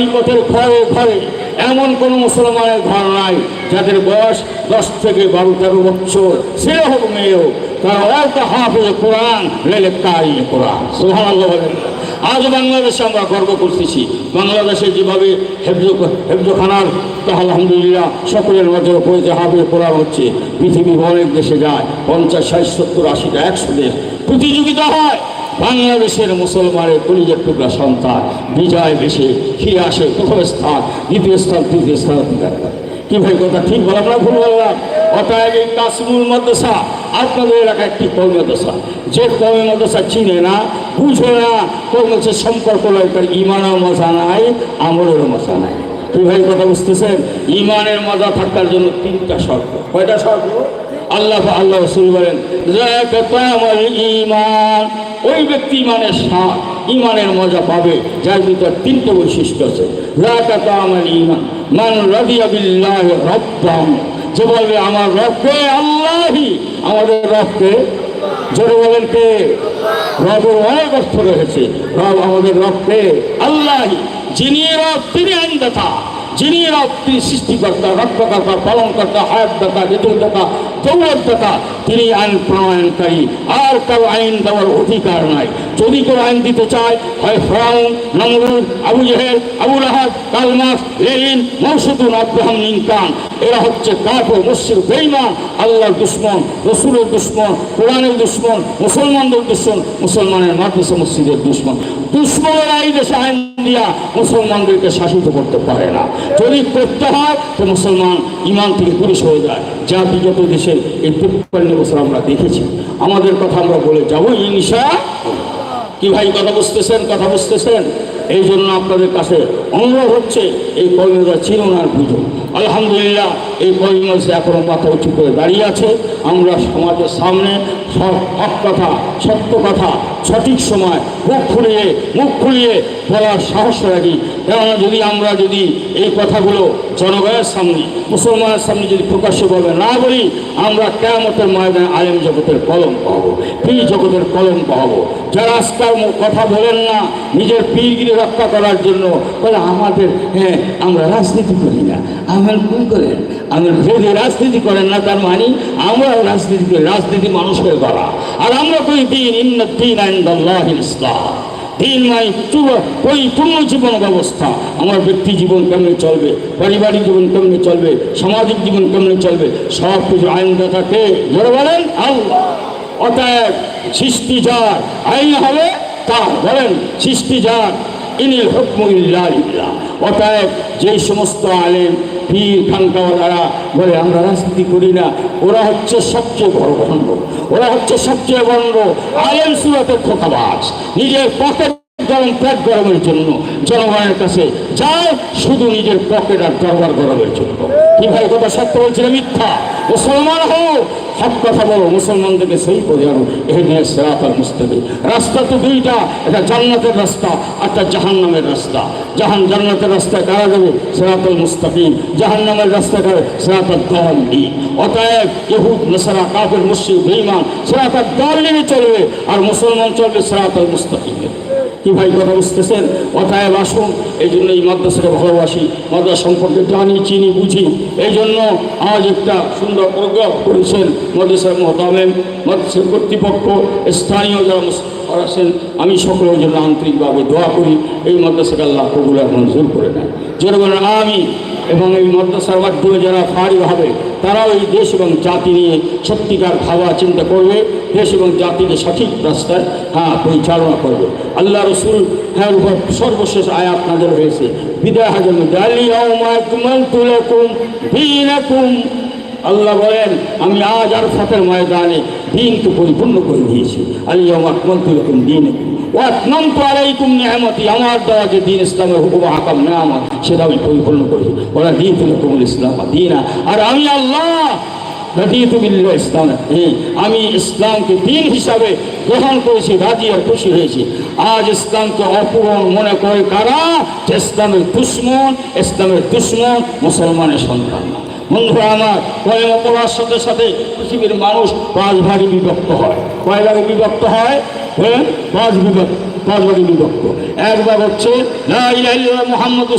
নিকটের ঘরে ঘরে এমন কোন মুসলমানের ঘর নাই, যাদের বয়স দশ থেকে বারো তেরো বছর সে হোক, মেয়ে হোক তারা অল্টা হাফেজ কোরআন, লেলে কারি কোরআন। সুহান বলেন। আজ বাংলাদেশে আমরা গর্ব করতেছি। বাংলাদেশে যেভাবে হেফজ, হেফজখানার আলহামদুলিল্লাহ সকলের নজর পড়েছে, হাফেজ কোরআন হচ্ছে। পৃথিবীর অনেক দেশে যায়, পঞ্চাশ, ষাট, সত্তর, আশিটা, একশো দেশ। প্রতিযোগিতা হয়। বাংলাদেশের মুসলমানের কলিজের টুকরা সন্তান, বিজয় বেশি ফিরে আসে প্রথম স্থান, দ্বিতীয় স্থান, তৃতীয় স্থান, অধিকার। করে। কি ভাই, কথা ঠিক বললাম না ভুল বললাম? অতএব এই কাশ্মীর মাদ্রাসা আপনাদের এলাকায় একটি কৌমি মাদ্রাসা। যে কৌমি মাদ্রাসা চিনে না, বুঝে না হচ্ছে সম্পর্ক নয় তার ইমানের মজা নাই আমলেরও মজা নাই। কি ভাই, কথা বুঝতেছেন? ইমানের মজা থাকার জন্য তিনটা শর্ত। কয়টা শর্ত? আল্লাহ আল্লাহ "যাকা তামাল ইমান ওই ব্যক্তি ইমানের স্বাদ, ইমানের মজা পাবে, যার ভিতর তিনটে বৈশিষ্ট্য আছে। যাকা আমার ইমান মান রাদিয়া বিল্লাহ রব্বাম যে বলবে, আমার রবকে আল্লাহই আমাদের রবকে, জোরে বলেন কে? রবের অনেক অর্থ রয়েছে। রব আমাদের রবকে আল্লাহই যিনি রব, তিনি আইনদাতা। যিনি রব, তিনি সৃষ্টিকর্তা রক্ষকর্তা পালনকর্তা, হায়াতদাতা হৃদয়দাতা দৌলতদাতা তিনি আইন প্রণয়নকারী আর কারও আইন দেওয়ার অধিকার নাই। যদি কেউ আইন দিতে চায়, হয় ফ্রাউন আবু কালমাস লেলিন আব্রাহাম এরা হচ্ছে কাফের মুসির আল্লাহর দুশ্মন, রসুলের দুশ্মন, কোরআনের দুশ্মন, মুসলমানদের দুশ্মন, মুসলমানের মাদ্রাসা, মসজিদের দুশ্মন। দুশ্মনেরা এই দেশে আইন দিয়া মুসলমানদেরকে শাসিত করতে পারে না। যদি করতে হয় তো মুসলমান ইমান থেকে পুরুষ হয়ে যায়। যা বিগত দেশের এই তিপ্পান্ন বছর আমরা দেখেছি। আমাদের কথা আমরা বলে যাব, ইনশা কি ভাই, কথা বুঝতেছেন? কথা বুঝতেছেন? এই জন্য আপনাদের কাছে অনুরোধ হচ্ছে, এই কর্মীরা চিরনার পুজো আলহামদুলিল্লাহ, এই কর্মীরা এখনও মাথা উঁচু করে দাঁড়িয়ে আছে। আমরা সমাজের সামনে সব কথা, সত্য কথা, সঠিক সময় মুখ খুলিয়ে মুখ খুলিয়ে বলার সাহস রাখি। কেননা যদি আমরা যদি এই কথাগুলো জনগণের সামনে, মুসলমানের সামনে যদি প্রকাশ্যভাবে না বলি, আমরা কেমতের ময়দানে আলেম জগতের কলম পাবো, পীর জগতের কলম পাবো। যারা আজকাল কথা বলেন না, নিজের পীরগিরি রক্ষা করার জন্য, বলে আমাদের হ্যাঁ আমরা রাজনীতি করি না। আমার ভুল করেন, আমার যদি রাজনীতি করেন না, তার মানে আমরা রাজনীতি করি, রাজনীতি মানুষের করা আর আমরা কই দিন? ইন্নত দিন আইন্দাল্লাহ ইসলাম নয় ওই পূর্ণ জীবন ব্যবস্থা। আমার ব্যক্তি জীবন কেমনে চলবে? পারিবারিক জীবন কেমনে চলবে? সামাজিক জীবন কেমনে চলবে? সব কিছু আইনদাতাকে ধরে বলেন অতএব সৃষ্টি যার, আইন হবে তা বলেন, সৃষ্টি যার ইনিল হুকমুল্লাহ অতএব যেই সমস্ত আলেম, পীর, খানকাওয়ালারা বলে, আমরা রাজনীতি করি না, ওরা হচ্ছে সবচেয়ে বড় ভণ্ড ওরা হচ্ছে সবচেয়ে বড় আলেম সুরাতের খোকাবাজ। নিজের পকেট গরম, পেট গরমের জন্য জনগণের কাছে যায় শুধু নিজের পকেট আর দরবার গরমের জন্য। কি ভাই কথা সত্য বলছিল মিথ্যা? মুসলমান হও সব কথা বলো, মুসলমানদেরকে সেই আনো। এখানে সেরাত আর মুস্তাকিম। রাস্তা তো দুইটা একটা জান্নাতের রাস্তা একটা জাহান্নামের রাস্তা। জাহান জান্নাতের রাস্তায় কারা যাবে? সেরাতুল মুস্তাকিম। জাহান্নামের রাস্তায় কারা সেরাতুল দলি অতএব ইহুদ, নসারা, কাফের মুসলিম বেঈমান সেরাতুল দলিনে চলবে আর মুসলমান চলবে সেরাতুল মুস্তাকিমে। কি ভাই কথা বুঝতেছেন? অতএব আসুন, এই জন্য এই মাদ্রাসাকে ভালোবাসি। মাদ্রাসা সম্পর্কে জানি, চিনি, বুঝি। এই জন্য আজ একটা সুন্দর প্রোগ্রাম করেছেন মাদ্রাসার মহতামেম মাদ্রাসার কর্তৃপক্ষ, স্থানীয় যারা আছেন, আমি সকলের জন্য আন্তরিকভাবে দোয়া করি। এই মাদ্রাসাকে আল্লাহ আর মঞ্জুর করে নেন যারা বলেন আমি এবং এই মাদ্রাসার মাধ্যমে যারা ফারি হবে তারাও এই দেশ এবং জাতি নিয়ে সত্যিকার ভাবা চিন্তা করবে, দেশ এবং জাতিকে সঠিক রাস্তায় হ্যাঁ পরিচালনা করবে। আল্লাহ রসুল হ্যাঁ উপর সর্বশেষ আয়াত নাজর হয়েছে। বিদায় আল্লাহ বলেন, আমি আজ আর ফতের ময়দানে দিনকে পরিপূর্ণ করে দিয়েছি। তুলকুম দিন আমার যে দিন সেটা আমি ওরা দিন। আর আমি আল্লাহ হ্যাঁ, আমি ইসলামকে দিন হিসাবে গ্রহণ করেছি রাজি আর খুশি হয়েছি। আজ ইসলামকে অপূরণ মনে করে কারা? ইসলামের দুশ্মন ইসলামের দুশ্মন মুসলমানের সন্তান। না। বন্ধুরা আমার, কয়েক পড়ার সাথে সাথে পৃথিবীর মানুষ পাঁচ ভাগে বিভক্ত হয়। কয় ভাগে বিভক্ত হয়? হ্যাঁ? পাঁচ বিভক্ত। পাঁচ ভাগে বিভক্ত এক ভাগ হচ্ছে মোহাম্মদ